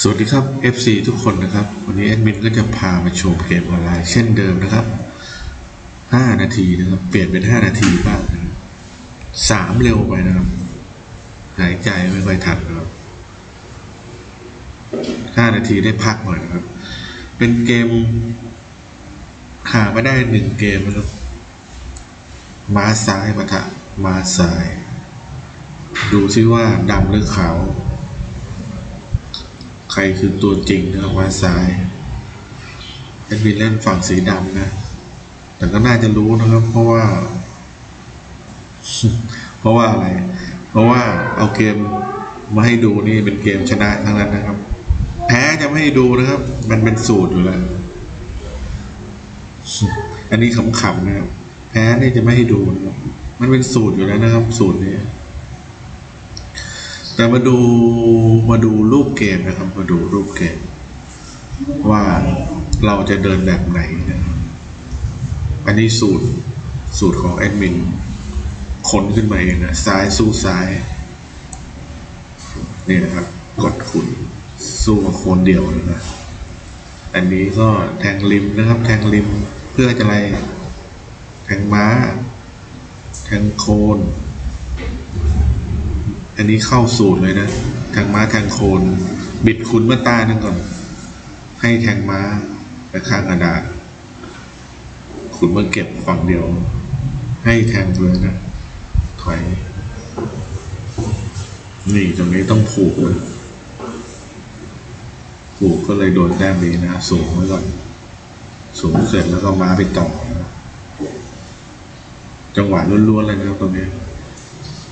สวัสดีครับ FC ทุกคนนะครับ วันนี้แอดมินก็จะพามาชมเกมออนไลน์เช่นเดิมนะครับ 5 นาทีนะครับ เปลี่ยนเป็น 5 นาทีบ้างนะสามเร็วไปนะครับ หายใจไม่ค่อยทันนะครับ 5 นาทีได้พักหน่อยนะครับ เป็นเกมหาไม่ได้หนึ่งเกมนะครับม้าซ้ายปะทะม้าซ้าย ดูซิว่าดำหรือขาว ใครคือตัวจริงนะครับม้าซ้ายแอดมินเล่นฝั่งสีดำนะ แต่ก็น่าจะรู้นะครับ เพราะว่า เพราะว่าอะไร เพราะว่าเอาเกมมาให้ดูนี่เป็นเกมชนะทั้งนั้นนะครับ แพ้จะไม่ให้ดูนะครับ มันเป็นสูตรอยู่แล้ว อันนี้ขำๆนะครับ แพ้นี่จะไม่ให้ดูนะครับ มันเป็นสูตรอยู่แล้วนะครับ สูตรนี้ แต่มาดูมาดูรูปเกมนะครับ มาดูรูปเกม ว่าเราจะเดินแบบไหนนะครับอันนี้สูตรสูตรของแอดมินคนขึ้นมาเองนะซ้ายสู้ซ้ายนี่นะครับ กดขุนสู้กับโคนเดียวนะอันนี้ก็แทงริมนะครับ แทงริมเพื่อจะอะไร แทงม้า แทงโคน อันนี้เข้าสูตรเลยนะแทงม้าแทงโคน บิดขุนมาตานึ่งก่อน ให้แทงม้าไปข้างกระดาษขุนมาเก็บฝั่งเดียว ให้แทงเลยนะ ถอย นี่ตรงนี้ต้องผูกเลยผูกก็เลยโดนแต้มนี้นะ สูงไว้ก่อน สูงเสร็จแล้วก็ม้าไปต่อ จังหวะล้วนๆเลยนะครับตรงนี้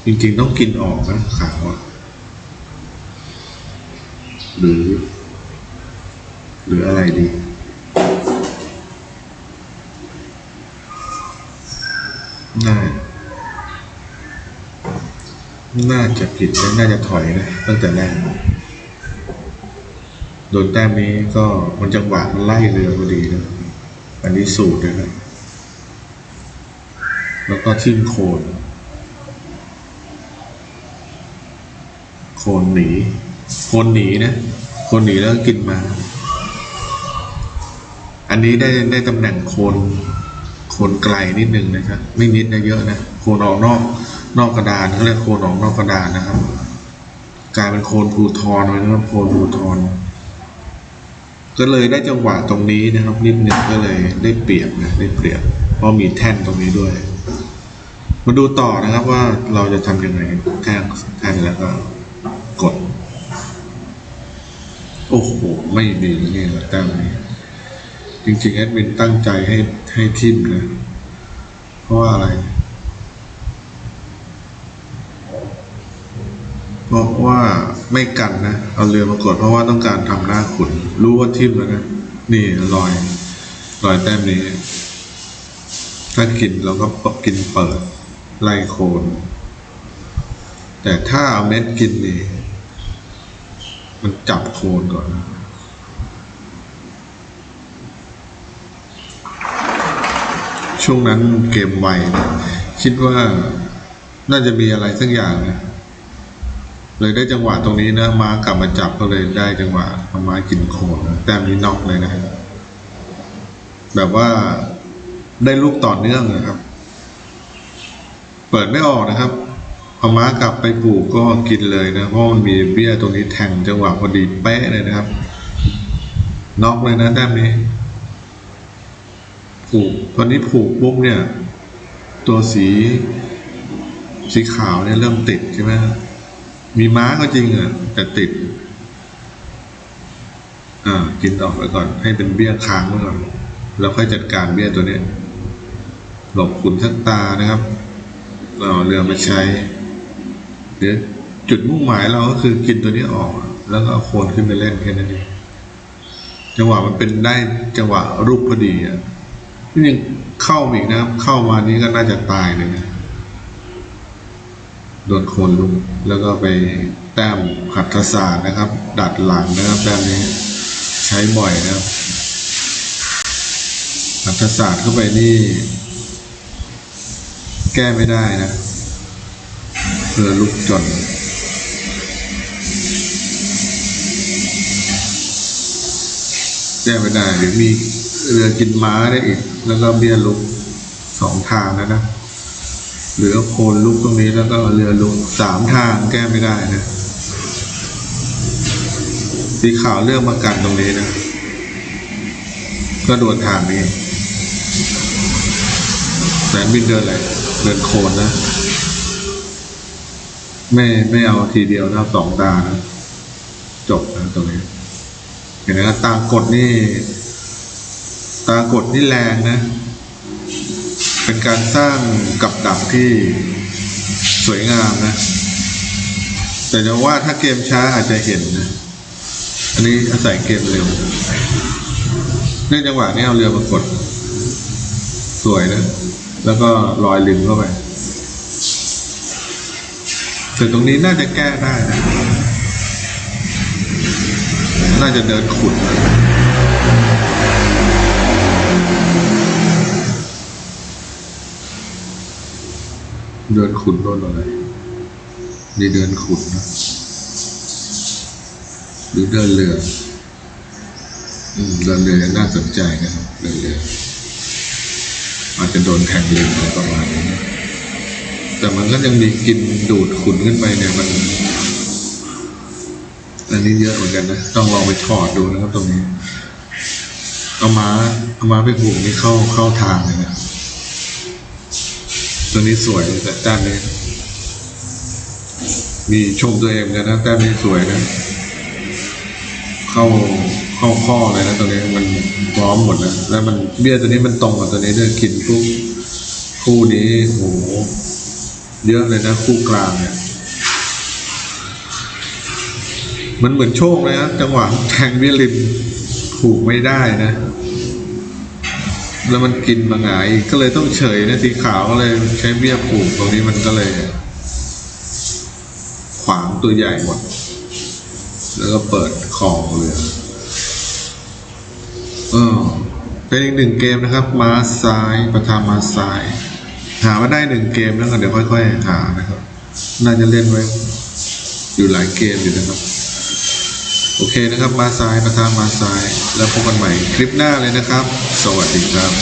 จริงๆต้องกินออกนะขาวอะหรือ หรืออะไรดี น่า น่าจะผิดและน่าจะถอยนะตั้งแต่แรกโดนแต้มนี้ก็มันจังหวะมันไล่เรือพอดีนะ อันนี้สูตรเลยนะแล้วก็ทิ่มโคน คนหนีโคนหนีนะโคนหนีแล้วก็กินมา อันนี้ได้ได้ตำแหน่งโคนโคนไกลนิดนึงนะครับ ไม่นิดนะเยอะนะโคนออกนอกนอกกระดานเขาเรียกโคนออกนอกกระดานนะครับ กลายเป็นโคนภูทรเลยนะครับโคนภูทรก็เลยได้จังหวะตรงนี้นะครับ นิดนึงก็เลยได้เปรียบนะได้เปรียบ เพราะมีแท่นตรงนี้ด้วย มาดูต่อนะครับว่าเราจะทำยังไงแท่งแท่นแล้วก็ด โอ้โห ไม่ดีนี่แหละแต้มนี้จริงๆแอดมินตั้งใจให้ให้ทิมนะ เพราะว่าอะไร เพราะว่าไม่กันนะ เอาเรือมากดเพราะว่าต้องการทำหน้าขุน รู้ว่าทิมแล้วนะ นี่รอย รอยแต้มนี้ ถ้ากินเราก็กินเปิด ไล่โคน แต่ถ้าเอาเม็ดกินนี่ มันจับโคนก่อนช่วงนั้นเกมไวนะคิดว่าน่าจะมีอะไรสักอย่างนะเลยได้จังหวะตรงนี้นะม้ากลับมาจับก็เลยได้จังหวะเอาม้ากินโคนนะแต้มนี้นอกเลยนะแบบว่าได้ลูกต่อเนื่องนะครับ เปิดไม่ออกนะครับ เอม้ากลับไปปลูกก็กินเลยนะ เพราะมันมีเบี้ยตรงนี้แทงจังหวะพอดีเป๊ะเลยนะครับน็อกเลยนะแต้มนี้ผูกตอนนี้ผูกปุ๊บเนี่ย ตัวสีสีขาวเนี่ยเริ่มติดใช่ไหมมีม้าก็จริงอะแต่ติด อ่า กินออกไปก่อน ให้เป็นเบี้ยค้างไว้ก่อนแล้วค่อยจัดการเบี้ยตัวเนี้ยหลบขุนทักตานะครับ เราเอาเรือมาใช้ เดี๋ยวจุดมุ่งหมายเราก็คือกินตัวนี้ออก แล้วก็โคนขึ้นไปเล่นแค่นั้นเองจังหวะมันเป็นได้จังหวะรูปพอดีอะนี่ยังเข้าอีกนะครับ เข้ามานี้ก็น่าจะตายเลยนะโดนโคนลุมแล้วก็ไปแต้มขัดทศาสตร์นะครับ ดัดหลังนะครับแต้มนี้ใช้บ่อยนะครับขัดทศาสตร์เข้าไปนี่ แก้ไม่ได้นะ เพื่อลุกจน แก้ไม่ได้หรือมีเรือกินม้าได้อีก แล้วก็เบี้ยลุกสองทางนะนะหรือโคนลุกตรงนี้แล้วก็เรือลุกสามทางแก้ไม่ได้นะสีขาวเลือกมากันตรงนี้นะ ก็โดนทางนี้แสนบินเดินอะไรเดินโคนนะ ไม่ไม่เอาทีเดียวนะสองตานะจบนะตรงนี้เห็นไหมครับตากดนี่ ตากดนี่แรงนะ เป็นการสร้างกับดักที่สวยงามนะ แต่จะว่าถ้าเกมช้าอาจจะเห็นนะ อันนี้อาศัยเกมเร็วเนื่องจังหวะนี้เอาเรือมากด สวยนะ แล้วก็ลอยลิมเข้าไป แต่ตรงนี้น่าจะแก้ได้นะน่าจะเดินขุด เดินขุดโดนอะไรนี่เดินขุดนะหรือเดินเรืออืมเดินเรือน่าสนใจนะครับ เดินเรืออาจจะโดนแทงเรืออะไรประมาณนี้ แต่มันก็ยังมีกินดูดขุนขึ้นไปเนี่ยมัน อันนี้เยอะเหมือนกันนะ ต้องลองไปถอดดูนะครับตรงนี้ เอามาเอามาไปผูกนี่เข้าเข้าทางเลยนะตัวนี้สวยแต่ด้านนี้มีชมตัวเองเหมือนกันนะแต้มนี้สวยนะ เข้าเข้าข้อเลยนะตัวนี้มันพร้อมหมดนะแล้วมันเบี้ยตัวนี้มันตรงกับตัวนี้ด้วยกินปุ๊บคู่นี้โห เยอะเลยนะคู่กลางเนี่ยมันเหมือนโชคเลยนะจังหวะแทงเบี้ยริมผูกไม่ได้นะ แล้วมันกินมาหงายก็เลยต้องเฉยนะสีขาวก็เลยใช้เบี้ยผูกตรงนี้มันก็เลย ขวางตัวใหญ่หมด แล้วก็เปิดคอเรือเออเป็นอีกหนึ่งเกมนะครับม้าซ้ายประทาม้าซ้าย หามาได้หนึ่งเกมแล้วก็เดี๋ยวค่อย ๆ หานะครับ น่าจะเล่นไว้ อยู่หลายเกมอยู่นะครับ โอเคนะครับ มาซ้ายประทามาซ้าย แล้วพบกันใหม่คลิปหน้าเลยนะครับ สวัสดีครับ